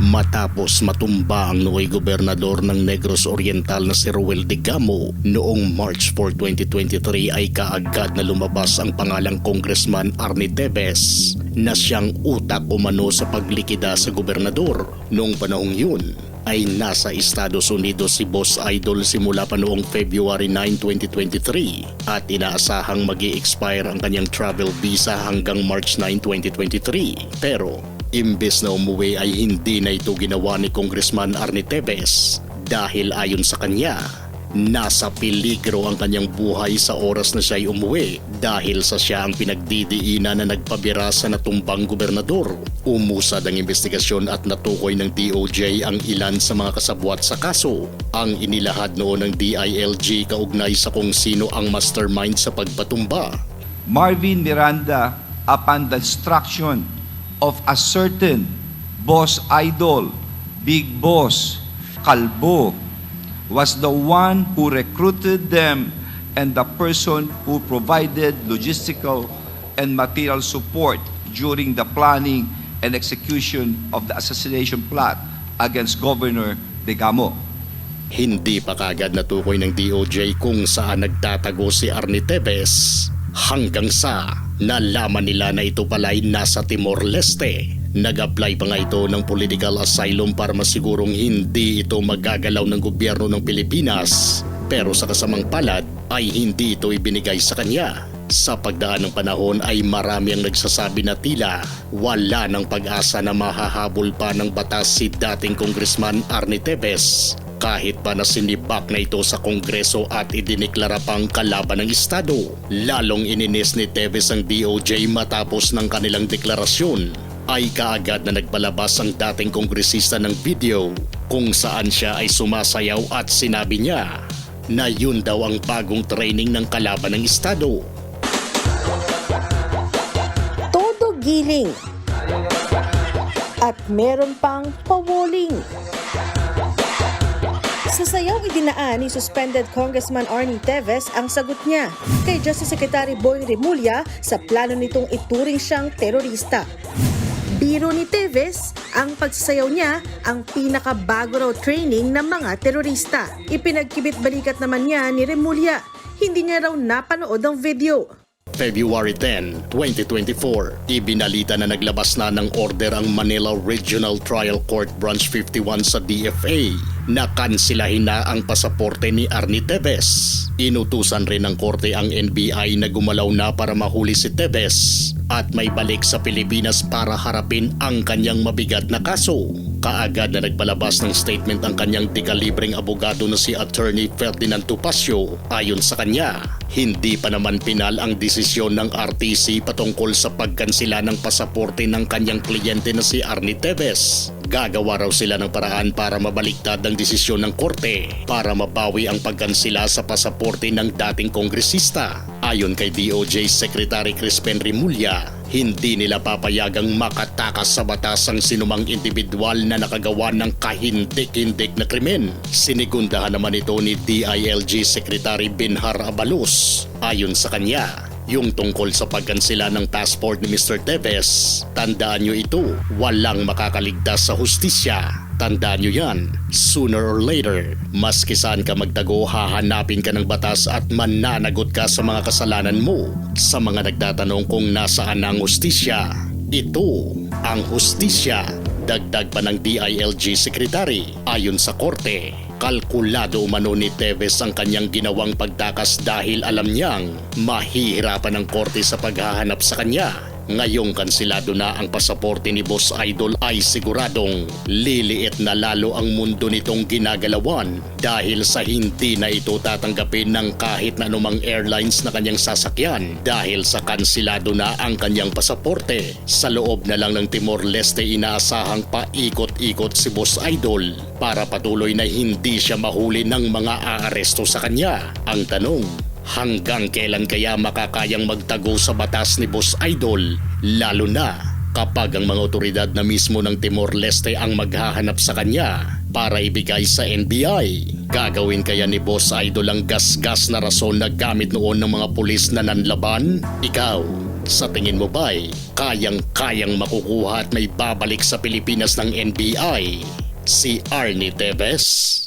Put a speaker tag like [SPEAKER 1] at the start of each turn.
[SPEAKER 1] Matapos matumba ang noy gobernador ng Negros Oriental na si Ruel de Gamo noong March 4, 2023 ay kaagad na lumabas ang pangalang Congressman Arnie Tevez na siyang utak umano sa paglikida sa gobernador. Noong panahong yun ay nasa Estados Unidos si Boss Idol simula pa noong February 9, 2023 at inaasahang mag expire ang kanyang travel visa hanggang March 9, 2023. Pero Imbes na umuwi ay hindi na ito ginawa ni Congressman Arnie Tevez dahil ayon sa kanya, nasa peligro ang kanyang buhay sa oras na siya ay umuwi dahil sa siya ang pinagdidiinan na nagpabira sa natumbang gobernador. Umusad ang investigasyon at natukoy ng DOJ ang ilan sa mga kasabwat sa kaso. Ang inilahad noon ng DILG kaugnay sa kung sino ang mastermind sa pagpatumba.
[SPEAKER 2] Marvin Miranda upon the instruction of a certain boss idol, big boss, Kalbo, was the one who recruited them and the person who provided logistical and material support during the planning and execution of the assassination plot against Governor Degamo.
[SPEAKER 1] Hindi pa kagad natukoy ng DOJ kung saan nagtatago si Arnie Tevez hanggang sa nalaman nila na ito pala'y nasa Timor-Leste. Nag-apply pa nga ito ng political asylum para masigurong hindi ito magagalaw ng gobyerno ng Pilipinas. Pero sa kasamang palad ay hindi ito ibinigay sa kanya. Sa pagdaan ng panahon ay marami ang nagsasabi na tila wala ng pag-asa na mahahabol pa ng batas si dating Congressman Arnie Tevez kahit pa na sinibak na ito sa Kongreso at idiniklara pang kalaban ng Estado. Lalong ininis ni Tevez ang DOJ matapos ng kanilang deklarasyon ay kaagad na nagpalabas ang dating kongresista ng video kung saan siya ay sumasayaw at sinabi niya na yun daw ang bagong training ng kalaban ng Estado.
[SPEAKER 3] todo giling. At meron pang pawoling. Sa sayaw idinaan ni suspended Congressman Arnie Teves ang sagot niya kay Justice Secretary Boy Remulla sa plano nitong ituring siyang terorista. Biro ni Teves, ang pagsasayaw niya ang pinakabago raw training ng mga terorista. Ipinagkibit balikat naman niya ni Remulla. Hindi niya raw napanood ang video.
[SPEAKER 1] February 10, 2024, ibinalita na naglabas na ng order ang Manila Regional Trial Court Branch 51 sa DFA na kansilahin na ang pasaporte ni Arnie Tevez. Inutusan rin ng korte ang NBI na gumalaw na para mahuli si Tevez at may balik sa Pilipinas para harapin ang kanyang mabigat na kaso. Kaagad na nagpalabas ng statement ang kanyang tikalibreng abogado na si Attorney Ferdinand Tupacio. Ayon sa kanya, hindi pa naman pinal ang desisyon ng RTC patungkol sa pagkansila ng pasaporte ng kanyang kliyente na si Arnie Tevez. Gagawa raw sila ng paraan para mabaliktad ang desisyon ng korte para mabawi ang pagkansila sa pasaporte ng dating kongresista. Ayon kay DOJ Secretary Crispin Rimulya, hindi nila papayagang makatakas sa batas ang sinumang individual na nakagawa ng kahindik-hindik na krimen. Sinigundahan naman ito ni DILG Secretary Binhar Abalos. Ayon sa kanya, yung tungkol sa pagkansela ng passport ni Mr. Tevez, tandaan nyo ito, walang makakaligtas sa hustisya. Tandaan nyo yan, sooner or later, maski saan ka magtago, hahanapin ka ng batas at mananagot ka sa mga kasalanan mo. Sa mga nagtatanong kung nasaan ang hustisya, ito ang hustisya. Dagdag pa ng DILG Secretary ayon sa korte. Kalkulado umano ni Teves ang kanyang ginawang pagtakas dahil alam niyang mahihirapan ang korte sa paghahanap sa kanya. Ngayong kansilado na ang pasaporte ni Boss Idol ay siguradong liliit na lalo ang mundo nitong ginagalawan dahil sa hindi na ito tatanggapin ng kahit na anumang airlines na kanyang sasakyan dahil sa kansilado na ang kanyang pasaporte. Sa loob na lang ng Timor-Leste inaasahang paikot-ikot si Boss Idol para patuloy na hindi siya mahuli ng mga aaresto sa kanya. Ang tanong, Hanggang kailan kaya makakayang magtago sa batas ni Boss Idol lalo na Kapag ang mga otoridad na mismo ng Timor-Leste ang maghahanap sa kanya para ibigay sa NBI, gagawin kaya ni Boss Idol ang gas-gas na rason na gamit noon ng mga pulis na nanlaban? Ikaw, sa tingin mo ba'y kayang-kayang makukuha at may babalik sa Pilipinas ng NBI? Si Arnie Teves?